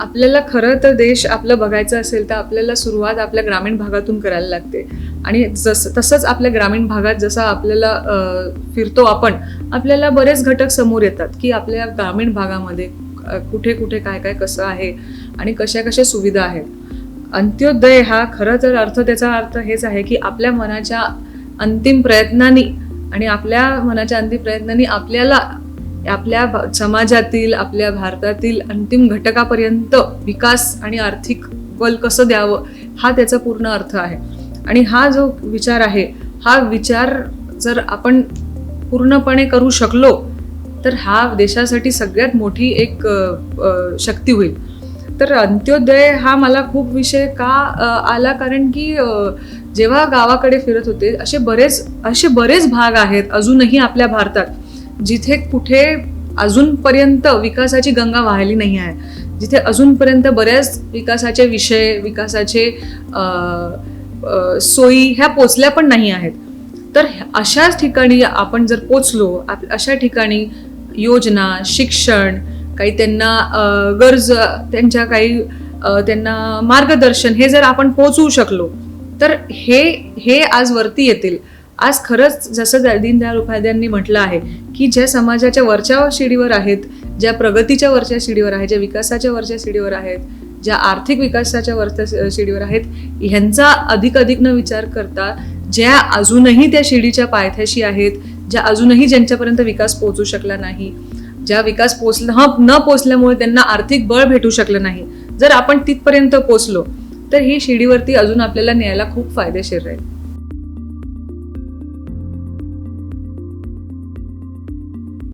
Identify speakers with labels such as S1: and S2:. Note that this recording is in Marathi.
S1: आपल्याला खरं तर देश आपलं बघायचं असेल तर आपल्याला सुरुवात आपल्या ग्रामीण भागातून करायला लागते. आणि जस तसंच आपल्या ग्रामीण भागात जसं आपल्याला फिरतो आपण आपल्याला बरेच घटक समोर येतात की आपल्या ग्रामीण भागामध्ये कुठे कुठे काय काय कसं आहे आणि कशा कशा सुविधा आहेत. अंत्योदय हा खरं तर अर्थ त्याचा अर्थ हेच आहे की आपल्या मनाच्या अंतिम प्रयत्नांनी आणि आपल्या मनाच्या अंतिम प्रयत्नांनी आपल्याला आपल्या समाजातील आपल्या भारतातील अंतिम घटकापर्यंत विकास आणि आर्थिक बल कसं द्यावं हा त्याचा पूर्ण अर्थ आहे. आणि हा जो विचार आहे हा विचार जर आपण पूर्णपणे करू शकलो तर हा देशासाठी सगळ्यात मोठी एक शक्ती होईल. तर अंत्योदय हा मला खूप विषय का आला? कारण की जेव्हा गावाकडे फिरत होते असे बरेच असे बरेच भाग आहेत अजूनही आपल्या भारतात. जिथे कुठे अजूनपर्यंत विकासाची गंगा वाहिली नाही आहे जिथे अजूनपर्यंत बऱ्याच विकासाचे विषय विकासाचे सोयी ह्या पोचल्या पण नाही आहेत. तर अशाच ठिकाणी आपण जर पोचलो आप अशा ठिकाणी योजना शिक्षण काही त्यांना गरज त्यांच्या काही त्यांना मार्गदर्शन हे जर आपण पोचवू शकलो तर हे हे आज वरती येतील. आज खरंच जसं द- दीनदयाळ उपाध्यायांनी म्हटलं आहे की ज्या समाजाच्या वरच्या शिडीवर आहेत ज्या प्रगतीच्या वरच्या शिडीवर आहेत ज्या विकासाच्या वरच्या शिडीवर आहेत ज्या आर्थिक विकासाच्या वरच्या शिडीवर आहेत ह्यांचा अधिक अधिक न विचार करता ज्या अजूनही त्या शिडीच्या पायथ्याशी आहेत ज्या अजूनही ज्यांच्यापर्यंत विकास पोहोचू शकला नाही ज्या विकास पोचला हा न पोचल्यामुळे त्यांना आर्थिक बळ भेटू शकलं नाही. जर आपण तिथपर्यंत पोचलो तर ही शिडीवरती अजून आपल्याला न्यायला खूप फायदेशीर राहील.